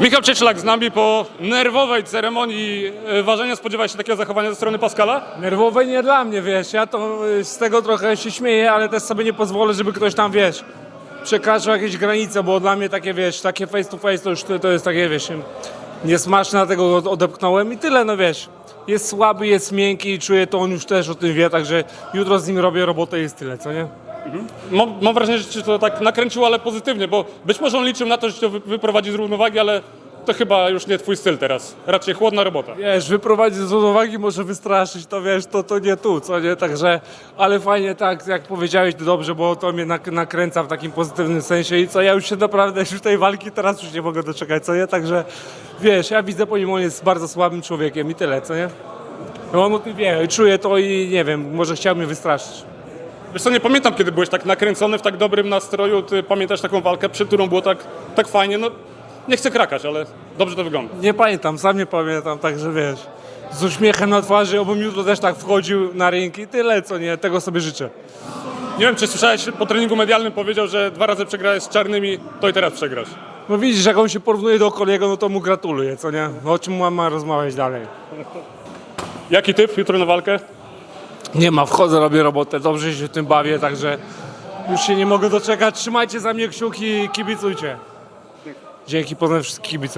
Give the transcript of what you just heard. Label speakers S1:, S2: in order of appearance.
S1: Michał Cieślak z nami po nerwowej ceremonii e, ważenia. Spodziewałeś się takiego zachowania ze strony Pascala?
S2: Nerwowe nie dla mnie, wiesz, ja to y, z tego trochę się śmieję, ale też sobie nie pozwolę, żeby ktoś tam, wiesz, przekraczał jakieś granice, bo dla mnie takie, wiesz, takie face to face to już to, jest takie, wiesz, niesmaczne, dlatego go odepchnąłem i tyle, no wiesz. Jest słaby, jest miękki i czuję to, on już też o tym wie, także jutro z nim robię robotę i jest tyle, co nie?
S1: Mam, mam wrażenie, że cię to tak nakręciło, ale pozytywnie, bo być może on liczył na to, że cię wy- wyprowadzi z równowagi, ale to chyba już nie twój styl teraz. Raczej chłodna robota.
S2: Wiesz, wyprowadzić z równowagi może wystraszyć, to wiesz, to, to nie tu, co nie, także, ale fajnie tak, jak powiedziałeś, to dobrze, bo to mnie nak- nakręca w takim pozytywnym sensie i co, ja już się naprawdę, już tej walki teraz już nie mogę doczekać, co nie, także, wiesz, ja widzę po nim, on jest bardzo słabym człowiekiem i tyle, co nie. No on o tym wie, i czuję to i nie wiem, może chciał mnie wystraszyć.
S1: Wiesz co, nie pamiętam, kiedy byłeś tak nakręcony, w tak dobrym nastroju. Ty pamiętasz taką walkę, przed którą było tak, tak fajnie? No, nie chcę krakać, ale dobrze to wygląda.
S2: Nie pamiętam, sam nie pamiętam, także wiesz, z uśmiechem na twarzy, obym jutro też tak wchodził na ring i tyle, co nie, tego sobie życzę.
S1: Nie wiem, czy słyszałeś, po treningu medialnym powiedział, że dwa razy przegrałeś z czarnymi, to i teraz przegrasz.
S2: No widzisz, jak on się porównuje do kolego, no to mu gratuluję, co nie? No, o czym mam ma rozmawiać dalej?
S1: Jaki typ jutro na walkę?
S2: Nie ma, wchodzę, robię robotę, dobrze się w tym bawię, także już się nie mogę doczekać. Trzymajcie za mnie kciuki, kibicujcie. Dzięki, poznam wszystkich kibiców.